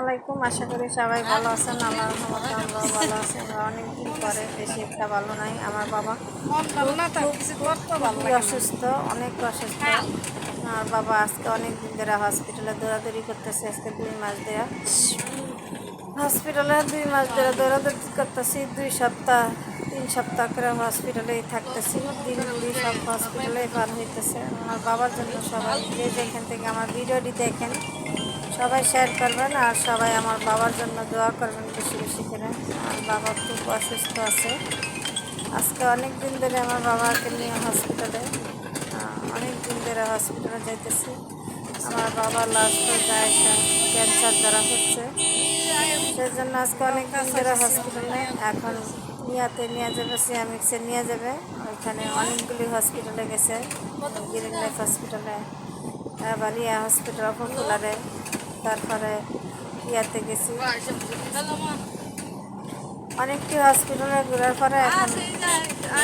আলাইকুম। আশা করি সবাই ভালো আছেন। আমার মতো ভালো আছি আমরা অনেকদিন পরে বেশি একটা ভালো নাই। আমার বাবা অসুস্থ, অনেক অসুস্থ। আমার বাবা আজকে অনেক দিন ধরে হসপিটালে দৌড়াদৌড়ি করতেছে আজকে দুই মাস ধরে। হসপিটালে দুই মাস ধরে দৌড়াদৌড়ি করতেছি। দুই সপ্তাহ, তিন সপ্তাহ করে হসপিটালেই থাকতেছি। দিন দুই সব হসপিটালে পার হইতেছে। আমার বাবার জন্য সবাই যেখান থেকে আমার ভিডিওটি দেখেন সবাই শেয়ার করবেন আর সবাই আমার বাবার জন্য দোয়া করবেন বেশি বেশি করে। আমার বাবা খুব অসুস্থ আছে। আজকে অনেক দিন ধরে আমার বাবাকে নিয়ে হসপিটালে অনেক দিন ধরে হসপিটালে যাইতেছি। আমার বাবা লাস্টে যায় ক্যান্সার দ্বারা হচ্ছে সেই জন্য আজকে অনেক দিন ধরে হসপিটালে এখন নিয়াতে নিয়ে যাবে সিয়ামিক্সে নিয়ে যাবে। ওইখানে অনেকগুলি হসপিটালে গেছে। গ্রিন লাইফ হসপিটালে আবার ইয়া হসপিটাল পপুলারে তারপরে ইয়াতে গেছি। অনেকটি হসপিটালে ঘোরার পরে এখন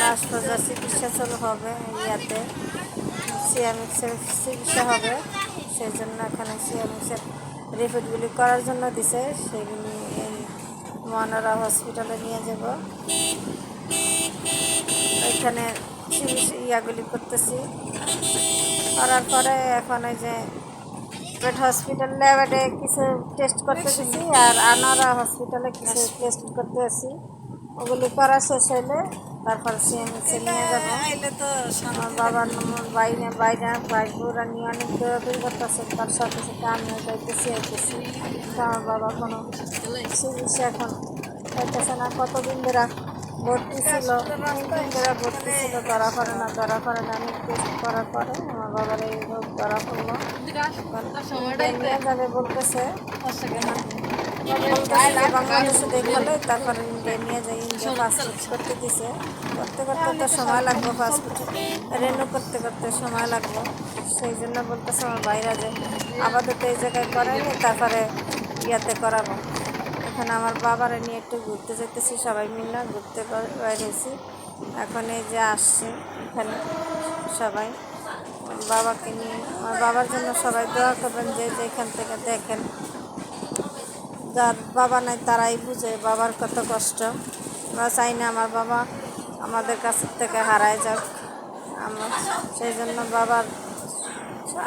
লাস্ট চিকিৎসা চালু হবে ইয়াতে। সিএমএক্সের চিকিৎসা হবে সেই জন্য এখানে সিএমএক্সের রিপোর্টগুলি করার জন্য দিছে। সেগুলি এই মনোরা হসপিটালে নিয়ে যাব। ওইখানে ইয়াগুলি করতেছি। করার পরে এখন ওই যে পেট হসপিটাল ল্যাবে কিছু টেস্ট করতে দিছি আর আনারা হসপিটালে কিছু টেস্ট করতে আসি ওগুলি করা শেষ হইলে তারপর সিএমএসে নিয়ে যাব। আমার বাবার বাইরে বাইরে বাইরে নিয়ে অনেক দৌড়াদৌড়ি করতেছে তার সাথে সাথে আমিও যাইতেছি আইতেছি। আমার বাবা কোনো চিকিৎসা এখন পাইতেছে না কতদিন ধরে ভর্তি ছিল ভর্তি ছিল ধরা পড়ে না ধরা পড়ে না অনেক টেস্ট করার পরে আমার বাবার এই রোগ ধরা পড়ল। যাবে বলতেছে। বাংলাদেশে দেখালে তারপরে ইন্ডিয়া নিয়ে যাই ইন্ডিয়া পাসপোর্ট করতে দিছে। করতে করতে তো সময় লাগবে পাসপোর্ট রেনু করতে করতে সময় লাগবে। সেই জন্য বলতেছে আমার বাইরে যে আপাতত এই জায়গায় করাইনি তারপরে ইয়াতে করাবো। এখানে আমার বাবারে নিয়ে একটু ঘুরতে যেতেছি, সবাই মিলে ঘুরতে বেরিয়েছি। এখন এই যে আসছে এখানে সবাই। বাবাকে নিয়ে, আমার বাবার জন্য সবাই দোয়া করবেন যে যেখান থেকে দেখেন। যার বাবা নাই তারাই বুঝে বাবার কত কষ্ট। আমরা চাই না আমার বাবা আমাদের কাছ থেকে হারায় যাক। আমরা সেই জন্য বাবার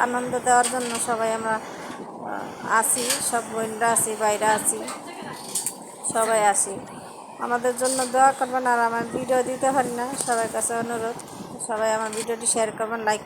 আনন্দ দেওয়ার জন্য সবাই আমরা আসি সব বোনরা আছি বাইরে আছি। সবাই আসি। আমাদের জন্য দোয়া করবেন আর আমার ভিডিও দিতে পারি না, সবার কাছে অনুরোধ। সবাই আমার ভিডিওটি শেয়ার করবেন লাইক